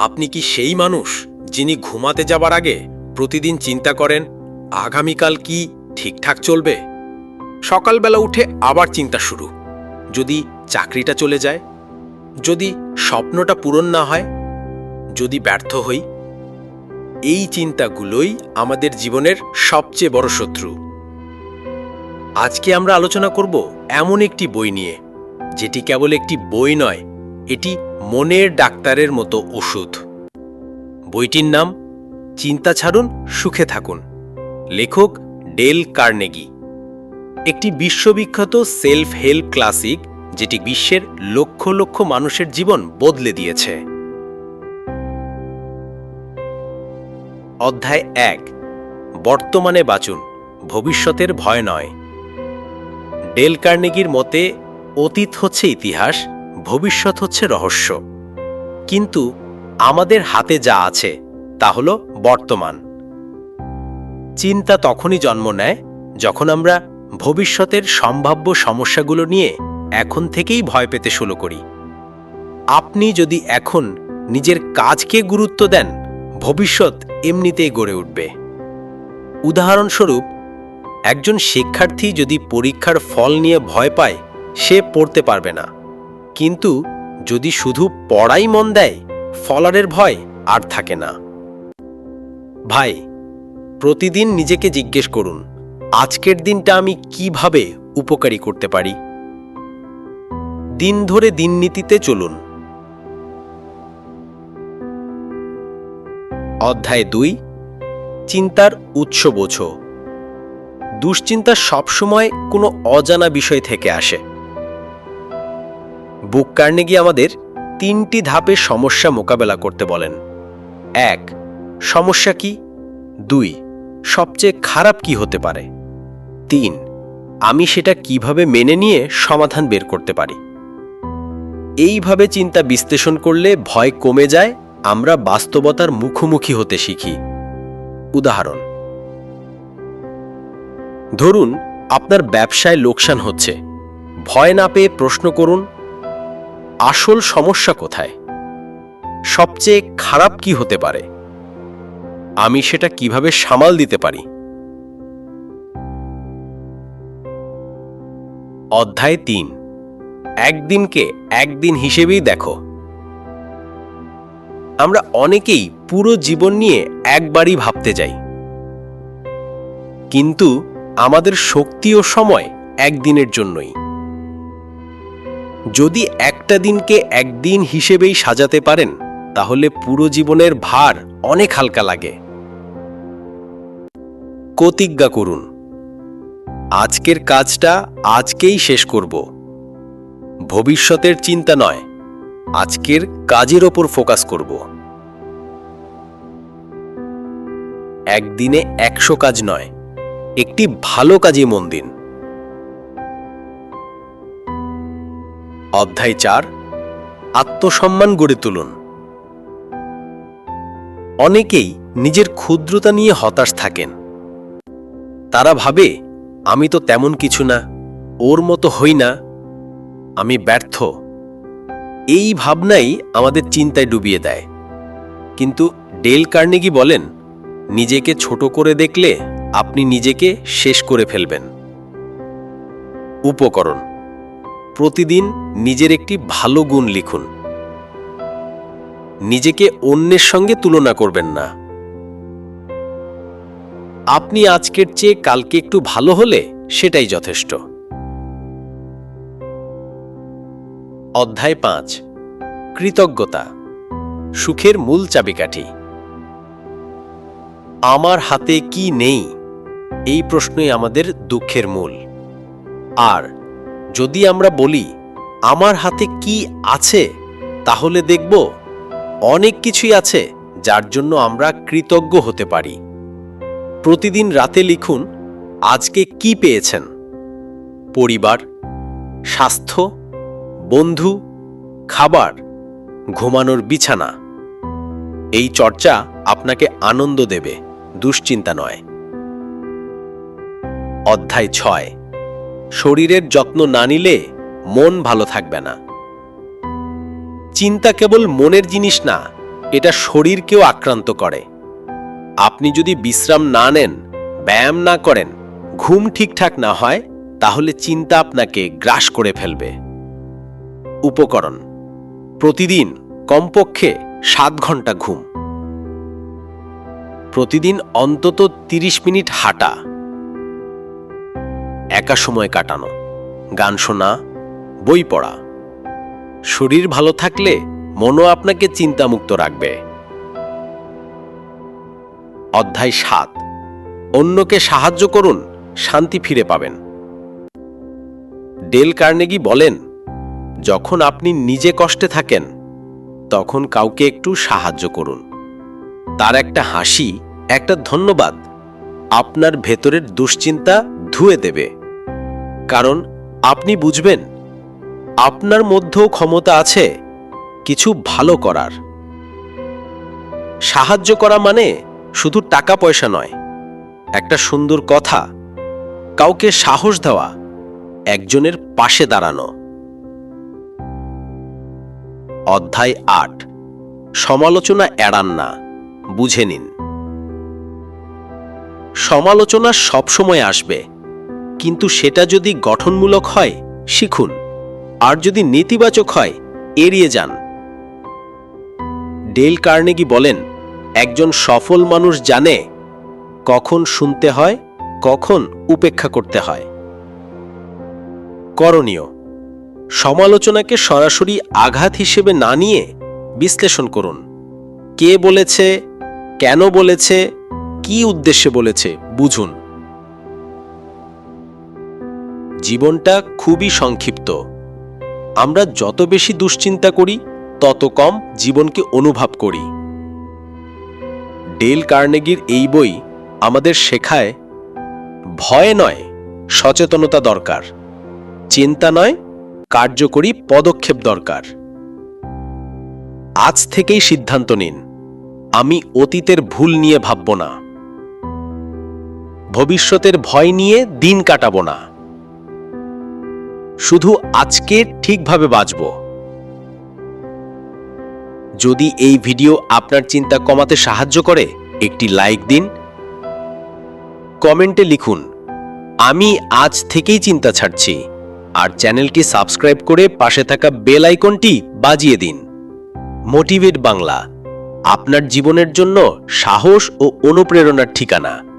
আপনি কি সেই মানুষ যিনি ঘুমাতে যাবার আগে প্রতিদিন চিন্তা করেন, আগামীকাল কি ঠিকঠাক চলবে? সকালবেলা উঠে আবার চিন্তা শুরু। যদি চাকরিটা চলে যায়, যদি স্বপ্নটা পূরণ না হয়, যদি ব্যর্থ হই, এই চিন্তাগুলোই আমাদের জীবনের সবচেয়ে বড় শত্রু। আজকে আমরা আলোচনা করব এমন একটি বই নিয়ে, যেটি কেবল একটি বই নয় এটি মনের ডাক্তারের মতো ওষুধ। বইটির নাম চিন্তা ছাড়ুন, সুখে থাকুন। লেখক ডেল কার্নেগি। একটি বিশ্ববিখ্যাত সেলফ হেল্প ক্লাসিক, যেটি বিশ্বের লক্ষ লক্ষ মানুষের জীবন বদলে দিয়েছে। অধ্যায় এক। বর্তমানে বাঁচুন, ভবিষ্যতের ভয় নয়। ডেল কার্নেগির মতে, অতীত হচ্ছে ইতিহাস ভবিষ্যৎ হচ্ছে রহস্য। কিন্তু আমাদের হাতে যা আছে, তা হল বর্তমান। চিন্তা তখনই জন্ম নেয় যখন আমরা ভবিষ্যতের সম্ভাব্য সমস্যাগুলো নিয়ে এখন থেকেই ভয় পেতে শুরু করি। আপনি যদি এখন নিজের কাজকে গুরুত্ব দেন, ভবিষ্যৎ এমনিতেই গড়ে উঠবে। উদাহরণস্বরূপ, একজন শিক্ষার্থী যদি পরীক্ষার ফল নিয়ে ভয় পায়, সে পড়তে পারবে না। কিন্তু যদি শুধু পড়াই মন দেয়, ফলারের ভয় আর থাকে না। ভাই, প্রতিদিন নিজেকে জিজ্ঞেস করুন, আজকের দিনটা আমি কীভাবে উপকারী করতে পারি? দিন ধরে দিননীতিতে চলুন। অধ্যায় দুই, চিন্তার উৎস বোঝো। দুশ্চিন্তা সবসময় কোনো অজানা বিষয় থেকে আসে। বুক কার্নেগি আমাদের তিনটি ধাপে সমস্যা মোকাবেলা করতে বলেন। এক, সমস্যা কি? দুই, সবচেয়ে খারাপ কি হতে পারে? তিন, আমি সেটা কীভাবে মেনে নিয়ে সমাধান বের করতে পারি? এইভাবে চিন্তা বিশ্লেষণ করলে ভয় কমে যায়, আমরা বাস্তবতার মুখোমুখি হতে শিখি। উদাহরণ, ধরুন আপনার ব্যবসায় লোকসান হচ্ছে। ভয় না পেয়ে প্রশ্ন করুন আসল সমস্যা কোথায়? সবচেয়ে খারাপ কি হতে পারে? আমি সেটা কীভাবে সামাল দিতে পারি? অধ্যায় তিন। একদিনকে একদিন হিসেবেই দেখো। আমরা অনেকেই পুরো জীবন নিয়ে একবারই ভাবতে যাই। কিন্তু আমাদের শক্তি ও সময় একদিনের জন্যই। যদি একটা দিনকে একদিন হিসেবেই সাজাতে পারেন, তাহলে পুরো জীবনের ভার অনেক হালকা লাগে। প্রতিজ্ঞা করুন, আজকের কাজটা আজকেই শেষ করব। ভবিষ্যতের চিন্তা নয়, আজকের কাজের ওপর ফোকাস করব। একদিনে একশো কাজ নয়, একটি ভালো কাজে মন দিন। অধ্যায় চার, আত্মসম্মান গড়ে তুলুন। অনেকেই নিজের ক্ষুদ্রতা নিয়ে হতাশ থাকেন। তারা ভাবে, আমি তো তেমন কিছু না, ওর মতো হই না, আমি ব্যর্থ। এই ভাবনাই আমাদের চিন্তায় ডুবিয়ে দেয়। কিন্তু ডেল কার্নেগি বলেন, নিজেকে ছোট করে দেখলে আপনি নিজেকে শেষ করে ফেলবেন। উপকরণ। প্রতিদিন নিজের একটি ভালো গুণ লিখুন। নিজেকে অন্যের সঙ্গে তুলনা করবেন না। আপনি আজকের চেয়ে কালকে একটু ভালো হলে সেটাই যথেষ্ট। অধ্যায় পাঁচ। কৃতজ্ঞতা। সুখের মূল চাবিকাঠি। আমার হাতে কি নেই? এই প্রশ্নই আমাদের দুঃখের মূল। আর যদি আমরা বলি, আমার হাতে কি আছে? তাহলে দেখব, অনেক কিছুই আছে যার জন্য আমরা কৃতজ্ঞ হতে পারি। প্রতিদিন রাতে লিখুন, আজকে কি পেয়েছেন? পরিবার, স্বাস্থ্য, বন্ধু, খাবার, ঘুমানোর বিছানা। এই চর্চা আপনাকে আনন্দ দেবে, দুশ্চিন্তা নয়। অধ্যায় ছয়। শরীরের যত্ন না নিলে মন ভালো থাকবে না। চিন্তা কেবল মনের জিনিস না, এটা শরীরকেও আক্রান্ত করে। আপনি যদি বিশ্রাম না নেন, ব্যায়াম না করেন, ঘুম ঠিকঠাক না হয়, তাহলে চিন্তা আপনাকে গ্রাস করে ফেলবে। উপকরণ, প্রতিদিন কমপক্ষে সাত ঘণ্টা ঘুম। প্রতিদিন অন্তত ৩০ মিনিট হাঁটা। একা সময় কাটানো। গান শোনা, বই পড়া। শরীর ভালো থাকলে মনও আপনাকে চিন্তামুক্ত রাখবে। অধ্যায় সাত। অন্যকে সাহায্য করুন, শান্তি ফিরে পাবেন। ডেল কার্নেগি বলেন, যখন আপনি নিজে কষ্টে থাকেন, তখন কাউকে একটু সাহায্য করুন। তার একটা হাসি, একটা ধন্যবাদ আপনার ভেতরের দুশ্চিন্তা ধুয়ে দেবে। কারণ আপনি বুঝবেন, আপনার মধ্যেও ক্ষমতা আছে কিছু ভালো করার। সাহায্য করা মানে শুধু টাকা পয়সা নয়, একটা সুন্দর কথা, কাউকে সাহস দেওয়া, একজনের পাশে দাঁড়ানো। অধ্যায় আট, সমালোচনা এড়ান না, বুঝে নিন। সমালোচনা সবসময় আসবে কিন্তু সেটা যদি গঠনমূলক হয়, শিখুন। আর যদি নেতিবাচক হয়, এড়িয়ে যান। ডেল কার্নেগি বলেন, একজন সফল মানুষ জানে কখন শুনতে হয়, কখন উপেক্ষা করতে হয়। করণীয়, সমালোচনাকে সরাসরি আঘাত হিসেবে না নিয়ে বিশ্লেষণ করুন। কে বলেছে, কেন বলেছে, কি উদ্দেশ্যে বলেছে, বুঝুন। জীবনটা খুবই সংক্ষিপ্ত। আমরা যত বেশি দুশ্চিন্তা করি, তত কম জীবনকে অনুভব করি। ডেল কার্নেগির এই বই আমাদের শেখায়, ভয় নয়, সচেতনতা দরকার। চিন্তা নয়, কার্যকরী পদক্ষেপ দরকার। আজ থেকেই সিদ্ধান্ত নিন, আমি অতীতের ভুল নিয়ে ভাবব না। ভবিষ্যতের ভয় নিয়ে দিন কাটাবো না। শুধু আজকে ঠিকভাবে বাঁচব। যদি এই ভিডিও আপনার চিন্তা কমাতে সাহায্য করে, একটি লাইক দিন। কমেন্টে লিখুন, আমি আজ থেকেই চিন্তা ছাড়ছি। আর চ্যানেলটি সাবস্ক্রাইব করে পাশে থাকা বেল আইকনটি বাজিয়ে দিন। মোটিভেট বাংলা, আপনার জীবনের জন্য সাহস ও অনুপ্রেরণার ঠিকানা।